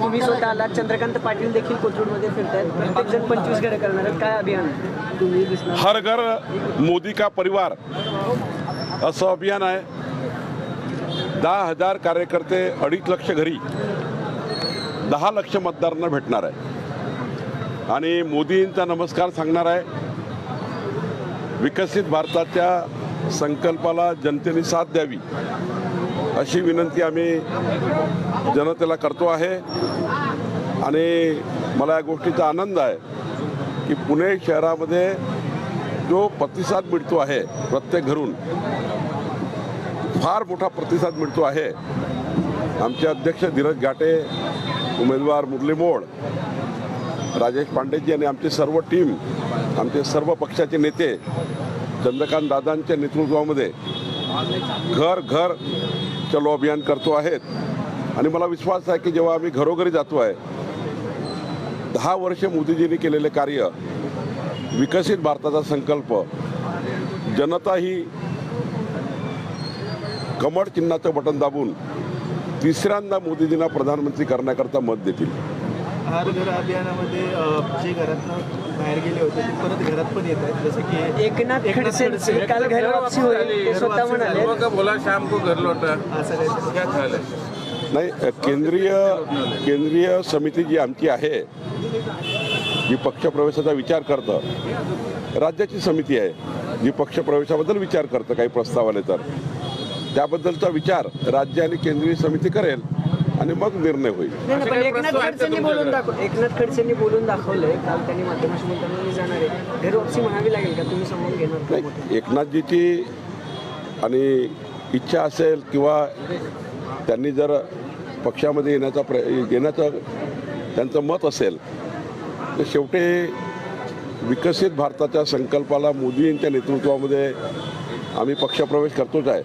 तुम्ही स्वतः आलात चंद्रकांत पाटील देखील कोथरूडमध्ये फिरतायत. प्रत्येक जण पंचवीस घरं करणार आहेत. काय अभियान तुम्ही दिसणार? हर घर मोदी का परिवार? असं अभियान आहे. दहा हजार कार्यकर्ते अडीच लक्ष घरी. दहा लक्ष मतदारांना भेटणार आहे. आणि मोदींचा नमस्कार सांगणार आहे. विकसित भारताच्या संकल्पाला जनतेने साथ द्यावी. अशी विनंती आम्ही जनतेला करतो आहे. आणि मला या गोष्टीचा आनंद आहे की पुणे शहरामध्ये जो प्रतिसाद मिळतो आहे प्रत्येक घरून फार मोठा प्रतिसाद मिळतो आहे. आमचे अध्यक्ष धीरज घाटे उमेदवार मुरली मोड राजेश पांडेजी आणि आमची सर्व टीम आमचे सर्व पक्षाचे नेते चंद्रकांत दादांच्या नेतृत्वामध्ये घर घर चलो अभियान करतो आहेत. आणि मला विश्वास आहे की जेव्हा आम्ही घरोघरी जातो आहे दहा वर्षे मोदीजींनी केलेले कार्य विकसित भारताचा संकल्प जनता ही कमळ चिन्हाचं बटन दाबून तिसऱ्यांदा मोदीजींना प्रधानमंत्री करण्याकरता मत देतील. हर घर अभियानामध्ये जे घरातनं बाहेर गेले होते ते परत घरात पण येत आहेत. जसं की एकनाथ खडसेंची काल घर वापसी होईल ते स्वतः म्हणाले. युवा का बोला शाम को घर लौटा असं काही क्या ख्याल है नाही केंद्रीय केंद्रीय समिती जी आमची आहे जी पक्षप्रवेशाचा विचार करतं राज्याची समिती आहे जी पक्षप्रवेशाबद्दल विचार करतं काही प्रस्ताव आले तर. त्याबद्दलचा विचार राज्य आणि केंद्रीय समिती करेल. आणि मग निर्णय होईल नाही पण एकनाथ खडसेंनी बोलून तुमच्याकडे? दाखव एकनाथ खडसेंनी बोलून दाखवलंय काल त्यांनी माध्यमाशी बोलताना मी जाणार आहे घर वापसी म्हणावी लागेल का तुम्ही समजून घेणार का मोठं? नाही एकनाथजीची आणि इच्छा असेल किंवा त्यांनी जर पक्षामध्ये येण्याचा प्र येण्याचं त्यांचं मत असेल तर शेवटी विकसित भारताच्या संकल्पाला मोदींच्या नेतृत्वामध्ये आम्ही पक्षप्रवेश करतोच आहे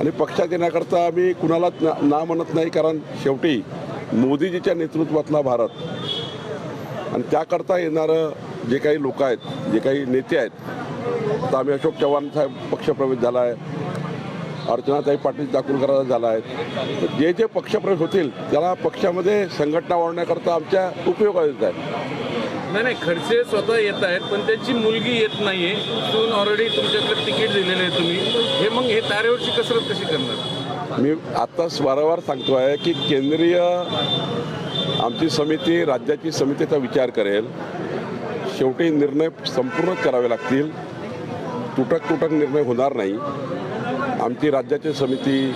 आणि पक्षात येण्याकरता आम्ही कुणालाच ना ना म्हणत नाही कारण शेवटी मोदीजीच्या नेतृत्वातला भारत. आणि त्याकरता येणारं जे काही लोक आहेत जे काही नेते आहेत तर आम्ही अशोक चव्हाण साहेब पक्षप्रवेश झाला आहे अर्चनाताई पाटील दाखलकराचा झाला आहे. तर जे जे पक्षप्रवेश होतील त्याला पक्षामध्ये संघटना वाढवण्याकरता आमच्या उपयोगात आहे नाही नाही खडसे स्वतः येत आहेत पण त्यांची मुलगी येत नाहीये. सून ऑलरेडी तुमच्याकडे तिकीट दिलेलं आहे तुम्ही. हे मग हे तारेवरची कसरत कशी करणार? मी आत्ताच वारंवार सांगतो आहे की केंद्रीय आमची समिती राज्याची समितीचा विचार करेल. शेवटी निर्णय संपूर्ण करावे लागतील. तुटक तुटक निर्णय होणार नाही. आमची राज्याची समिती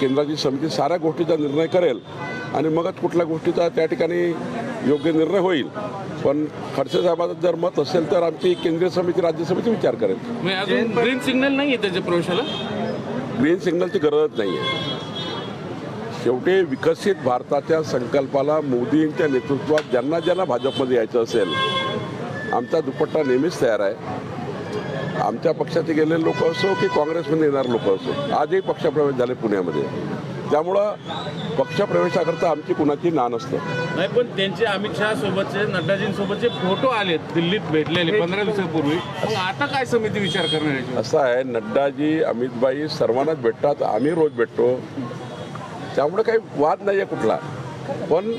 केंद्राची समिती साऱ्या गोष्टीचा निर्णय करेल. आणि मगच कुठल्या गोष्टीचा त्या ठिकाणी योग्य निर्णय होईल. पण खडसे साहेबांचं जर मत असेल तर आमची केंद्रीय समिती राज्य समिती विचार करेल. अजून ग्रीन सिग्नल नाही आहे त्याच्या प्रवेशाला? ग्रीन सिग्नलची गरजच नाही आहे शेवटी विकसित भारताच्या संकल्पाला मोदींच्या नेतृत्वात ज्यांना ज्यांना भाजपमध्ये यायचं असेल आमचा दुपट्टा नेहमीच तयार आहे. आमच्या पक्षाचे गेलेले लोक असो की काँग्रेसमध्ये येणारे लोक असो आजही पक्षप्रवेश झाले पुण्यामध्ये. त्यामुळं पक्षप्रवेशाकरता आमची कुणाची ना नसतं. नाही पण त्यांचे अमित शहा सोबतचे नड्डाजींसोबतचे फोटो आलेत दिल्लीत भेटलेले पंधरा दिवसापूर्वी. मग आता काय समिती विचार करणार याच्यावर? असं आहे नड्डाजी अमितबाई सर्वांनाच भेटतात आम्ही रोज भेटतो. त्यामुळे काही वाद नाही आहे कुठला. पण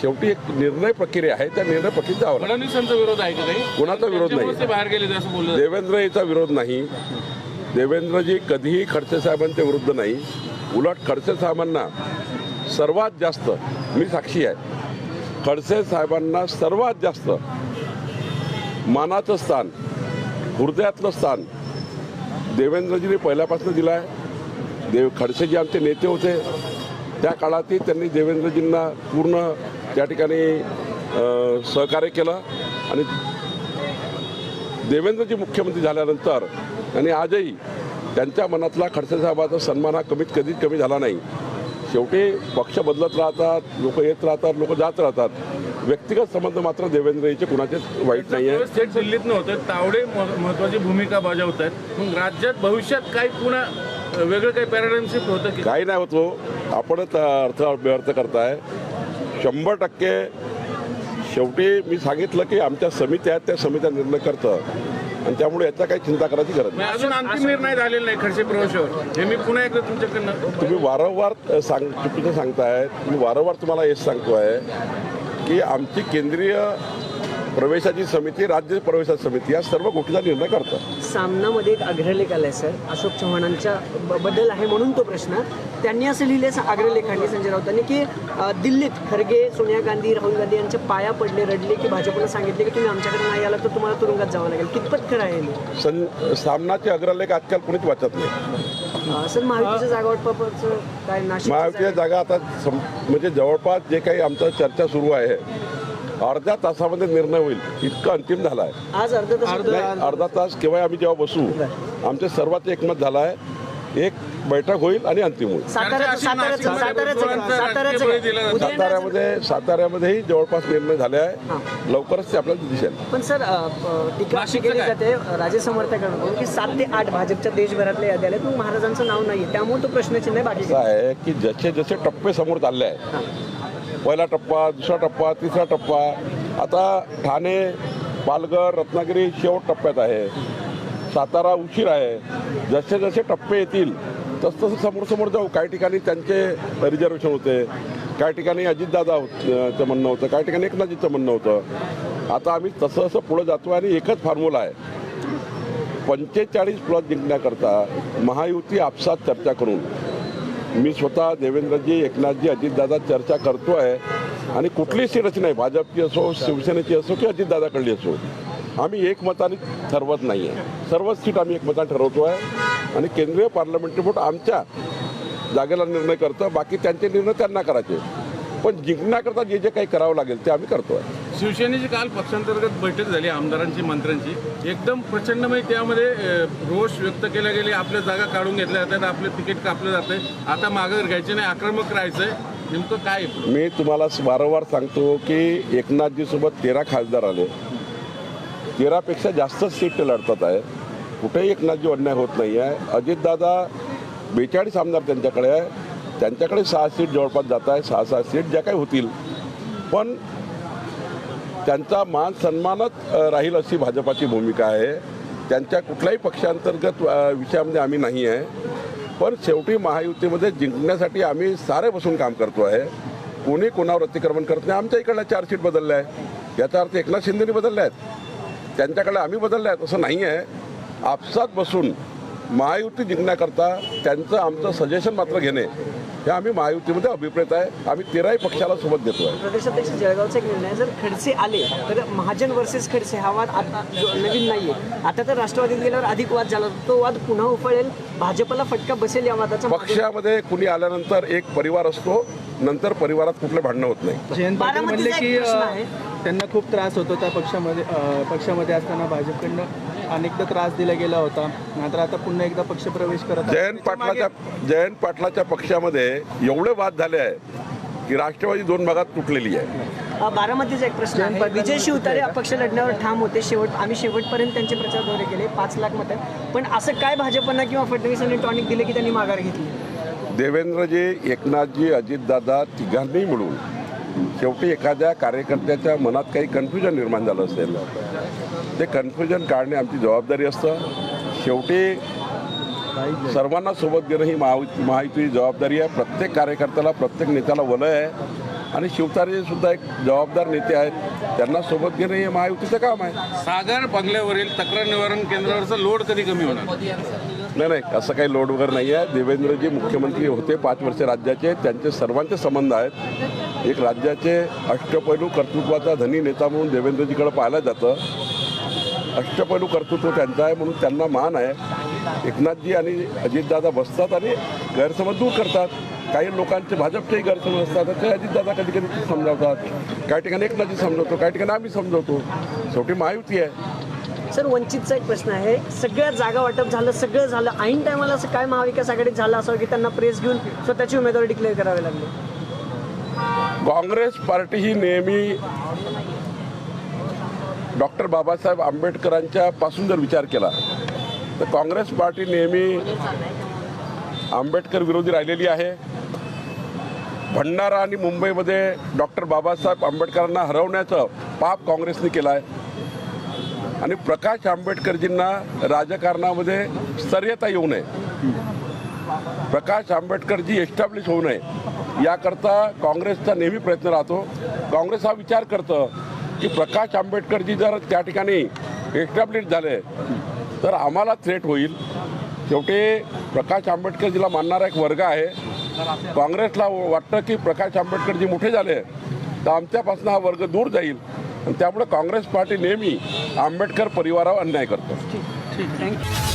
शेवटी एक निर्णय प्रक्रिया आहे त्या निर्णय प्रक्रियेत जावं. फडणवीसांचा विरोध आहे का काही? कोणाचा विरोध नाही. त्यांच्यामुळेच ते बाहेर गेले असं बोललं देवेंद्र याचा विरोध नाही. देवेंद्रजी कधीही खडसे साहेबांच्या विरुद्ध नाही. उलट खडसे साहेबांना सर्वात जास्त मी साक्षी आहे. खडसे साहेबांना सर्वात जास्त मानाचं स्थान हृदयातलं स्थान देवेंद्रजीने पहिल्यापासून दिलं आहे देव खडसे जे आमचे नेते होते त्या काळातही त्यांनी देवेंद्रजींना पूर्ण त्या ठिकाणी सहकार्य केलं आणि देवेंद्रजी मुख्यमंत्री झाल्यानंतर आणि आजही त्यांच्या मनातला खडसे साहेबाचा सन्मान हा कमीत कधीच कमी झाला नाही. शेवटी पक्ष बदलत राहतात लोक येत राहतात लोक जात राहतात. व्यक्तिगत संबंध मात्र देवेंद्र याचे कुणाचेच वाईट नाही आहे थेट दिल्लीत नव्हतं तावडे मह- महत्वाची भूमिका बजावत आहेत. मग राज्यात भविष्यात काही पुन्हा वेगळं काही पॅराडाईम शिफ्ट होतं की? काही नाही होतो आपणच अर्थ व्यर्थ करताय. शंभर टक्के शेवटी मी सांगितलं की आमच्या समित्या आहेत त्या समित्या निर्णय करतं. आणि त्यामुळे याचा काही चिंता करायची गरज नाही. अजून अंतिम निर्णय झालेला नाही खडसे प्रवेशावर. हे मी पुन्हा एकदा तुमच्याकडनं तुम्ही वारंवार सांग चुकीचं सांगताय. मी वारंवार तुम्हाला हेच सांगतोय की आमची केंद्रीय प्रवेशाची समिती राज्य प्रवेशाची समिती या सर्व गोष्टीचा निर्णय करतात. सामनामध्ये एक अग्रलेख आलाय सर. अशोक चव्हाणांच्या बद्दल आहे म्हणून तो प्रश्न. त्यांनी असं लिहिले अग्रलेखांनी संजय राऊतांनी की दिल्लीत खरगे सोनिया गांधी राहुल गांधी यांच्या पाया पडले रडले की भाजपनं सांगितले की तुम्ही आमच्याकडे नाही आला तर तुम्हाला तुरुंगात जावं लागेल. कितपत खरं आहे? सं सामनाचे अग्रलेख आजकाल कोणीच वाचत नाही. सर महायुतीच्या काय नाशिक महायुतीच्या जागा? आता म्हणजे जवळपास जे काही आमचं चर्चा सुरू आहे अर्ध्या तासामध्ये निर्णय होईल. इतकं अंतिम झाला आहे आज अर्धा तास नाही अर्धा तास केव्हा आम्ही जेव्हा बसू आमचे सर्वात एकमत झालं आहे एक बैठक होईल आणि अंतिम होईल. साताऱ्यामध्ये साताऱ्यामध्येही जवळपास निर्णय झाले आहे. लवकरच ते आपल्याला दिसेल. पण सर टीका अशी केली? जाते राजे समर्थकांकडून की सात ते आठ भाजपच्या देशभरातल्या याद्या आल्या पण महाराजांचं नाव नाहीये. त्यामुळे तो प्रश्नचिन्ह आहे बाकी. आहे की जसे जसे टप्पे समोर चालले आहे पहिला टप्पा दुसरा टप्पा तिसरा टप्पा. आता ठाणे पालघर रत्नागिरी शेवट टप्प्यात आहे. सातारा उशीर आहे. जसे जसे टप्पे येतील तसं तसं समोर समोर जाऊ. काही ठिकाणी त्यांचे रिझर्वेशन होते. काही ठिकाणी अजितदादा होत- म्हणणं होतं. काही ठिकाणी एकनाथजीचं म्हणणं होतं. आता आम्ही तसं तसं पुढं जातो आणि एकच फॉर्म्युला आहे. पंचेचाळीस प्लस जिंकण्याकरता महायुती आपसात चर्चा करून. मी स्वतः देवेंद्रजी एकनाथजी अजितदादा चर्चा करतो आहे. आणि कुठलीच सीट अशी नाही. भाजपची असो शिवसेनेची असो की अजितदादाकडली असो. आम्ही एकमताने ठरवत नाही आहे सर्वच सीट आम्ही एकमताने ठरवतो आहे. आणि केंद्रीय पार्लमेंटरी बोर्ड आमच्या जागेला निर्णय करतं. बाकी त्यांचे निर्णय त्यांना करायचे. पण जिंकण्याकरता जे जे काही करावं लागेल ते आम्ही करतो आहे शिवसेनेची काल पक्षांतर्गत बैठक झाली आमदारांची मंत्र्यांची. एकदम प्रचंडमय त्यामध्ये रोष व्यक्त केला गेले आपल्या जागा काढून घेतल्या जातात आपलं तिकीट कापलं जातंय. आता मागं घ्यायचे नाही आक्रमक राहायचंय. नेमकं काय मी तुम्हाला वारंवार सांगतो की एकनाथजीसोबत तेरा खासदार आले. तेरापेक्षा जास्त सीट लढतात आहे. कुठेही एकनाथजी अन्याय होत नाही आहे अजितदादा बेचाळीस आमदार त्यांच्याकडे आहे. त्यांच्याकडे सहा सीट जवळपास जात आहे. सहा सहा सीट ज्या काही होतील. पण त्यांचा मान सन्मानच राहील अशी भाजपाची भूमिका आहे. त्यांच्या कुठल्याही पक्षांतर्गत विषयामध्ये आम्ही नाही आहे. पण शेवटी महायुतीमध्ये जिंकण्यासाठी आम्ही सारे बसून काम करतो आहे. कोणी कोणावर अतिक्रमण करत नाही. आमच्या इकडल्या चार सीट बदलल्या आहे याचा अर्थ एकनाथ शिंदेनी बदलल्या आहेत. त्यांच्याकडे आम्ही बदलल्या आहेत. असं नाही आहे. आपसात बसून महायुती जिंकण्याकरता त्यांचं आमचं सजेशन मात्र घेणे हे आम्ही महायुतीमध्ये अभिप्रेत आहे आम्ही तेराही पक्षाला सोबत देतो आहे प्रदेशाध्यक्ष जळगावचा एक निर्णय आहे. जर खडसे आले तर महाजन वर्सेस खडसे हा वाद आता नवीन नाहीये आता तर राष्ट्रवादीत गेल्यावर अधिक वाद झाला तो वाद पुन्हा उफळेल भाजपला फटका बसेल या वादाचा पक्षामध्ये कुणी आल्यानंतर एक परिवार असतो नंतर परिवारात कुठलं भांडणं होत नाही. जयंत पाटील म्हणले की आहे. त्यांना खूप त्रास होत होता पक्षामध्ये पक्षामध्ये असताना भाजपकडनं अनेकदा त्रास दिला गेला होता. मात्र आता पुन्हा एकदा पक्षप्रवेश करत आहे. जयंत पाटलाच्या जयंत पाटलाच्या पक्षामध्ये एवढे वाद झाले आहेत की राष्ट्रवादी दोन भागात तुटलेली आहे. बारामतीचा एक प्रश्न आहे. विजय शिवतारे अपक्ष लढण्यावर ठाम होते. शेवट आम्ही शेवटपर्यंत त्यांचे प्रचार दौरे केले. पाच लाख मतं. पण असं काय भाजपना किंवा फडणवीसांनी टॉनिक दिले की त्यांनी माघार घेतली? देवेंद्रजी एकनाथजी अजितदादा तिघांनी मिळून शेवटी एखाद्या कार्यकर्त्याच्या मनात काही कन्फ्युजन निर्माण झालं असेल. ते कन्फ्युजन काढणे आमची जबाबदारी असतं. शेवटी सर्वांना सोबत घेणं ही महा महायुतीची जबाबदारी आहे. प्रत्येक कार्यकर्त्याला प्रत्येक नेत्याला वलय आहे. आणि शिवतारे सुद्धा एक जबाबदार नेते आहेत. त्यांना सोबत घेणं हे महायुतीचं काम आहे. सागर बंगल्यावरील तक्रार निवारण केंद्रावरचा लोड कधी कमी होणार? नाही नाही असं काही लोड वगैरे नाही आहे. देवेंद्रजी मुख्यमंत्री होते पाच वर्ष राज्याचे. त्यांचे सर्वांचे संबंध आहेत. एक राज्याचे अष्टपैलू कर्तृत्वाचा धनी नेता म्हणून देवेंद्रजीकडे पाहिलं जातं. अष्टपैलू कर्तृत्व त्यांचं आहे म्हणून त्यांना मान आहे. एकनाथजी आणि अजितदादा बसतात आणि गैरसमज दूर करतात. काही लोकांचे भाजपचेही गैरसमज असतात. ते अजितदादा कधी कधी समजावतात. काही ठिकाणी एकनाथजी समजवतो काही ठिकाणी आम्ही समजवतो. शेवटी महायुती आहे. सर वंचितचा एक प्रश्न आहे. सगळ्या जागा वाटप झालं सगळं झालं. ऐन टायमाला असं काय महाविकास आघाडीत झालं असावं की त्यांना प्रेस घेऊन स्वतःची उमेदवारी डिक्लेअर करावी लागली? काँग्रेस पार्टी ही नेहमी डॉक्टर बाबासाहेब आंबेडकरांच्या पासून जर विचार केला तर काँग्रेस पार्टी नेहमी आंबेडकर विरोधी राहिलेली आहे. भंडारा आणि मुंबईमध्ये डॉक्टर बाबासाहेब आंबेडकरांना हरवण्याचं पाप काँग्रेसने केलं आहे. आणि प्रकाश आंबेडकरजींना राजकारणामध्ये स्तर्यता येऊ नये. प्रकाश आंबेडकरजी एस्टॅब्लिश होऊ नये. याकरता काँग्रेसचा नेहमी प्रयत्न राहतो. काँग्रेस हा विचार करतं की प्रकाश आंबेडकरजी जर त्या ठिकाणी एस्टॅब्लिश झाले तर आम्हाला थ्रेट होईल. शेवटी प्रकाश आंबेडकरजीला मानणारा एक वर्ग आहे. काँग्रेसला वाटतं की प्रकाश आंबेडकरजी मोठे झाले तर आमच्यापासून हा वर्ग दूर जाईल. आणि त्यामुळे काँग्रेस पार्टी नेहमी आंबेडकर परिवारावर अन्याय करतो. ठीक थँक्यू